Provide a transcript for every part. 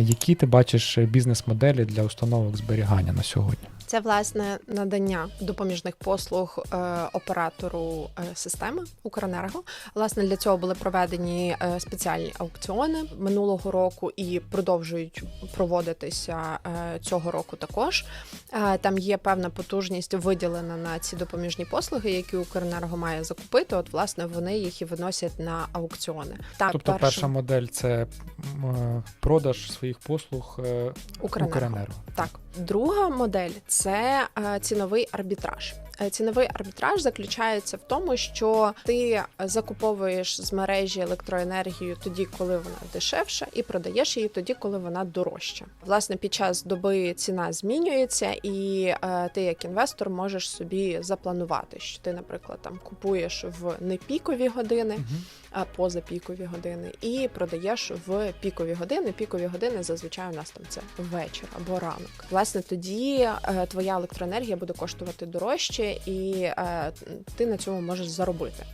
Які ти бачиш е, бізнес-моделі для установок зберігання на сьогодні? Це власне надання допоміжних послуг е, оператору е, системи Укренерго. Власне для цього були проведені е, спеціальні аукціони минулого року і продовжують проводитися е, цього року. Також Е, там є певна потужність виділена на ці допоміжні послуги, які Укренерго має закупити. От власне вони їх і виносять на аукціони. Так, тобто, перша модель це е, продаж своїх послуг е, Укренерго. Укренерго. Так, друга модель це е, ціновий арбітраж. Е, Ціновий арбітраж заключається в тому, що ти закуповуєш з мережі електроенергію тоді, коли вона дешевша, і продаєш її тоді, коли вона дорожча. Власне, під час доби ціна змінюється, і е, ти, як інвестор, можеш собі запланувати, що ти, наприклад, там купуєш в непікові години, а позапікові години, і продаєш в пікові години. Пікові години зазвичай у нас там це вечір або ранок. Власне, тоді е, твоя електроенергія буде коштувати дорожче, і е, ти на цьому можеш заробити.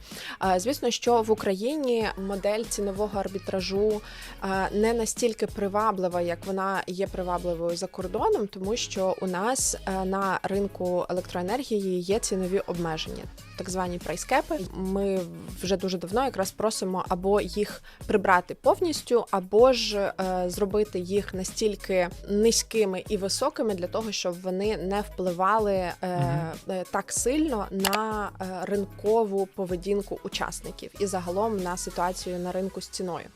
Звісно, що в Україні модель цінового арбітражу е, не настільки приваблива, як вона є привабливою за кордоном, тому що у нас е, на ринку електроенергії є цінові обмеження, так звані прайскепи. Ми вже дуже давно якраз просимо або їх прибрати повністю, або ж е, зробити їх настільки низькими і високими для того, щоб вони не впливали е, е, так сильно на е, ринкову поведінку учасників і загалом на ситуацію на ринку з ціною.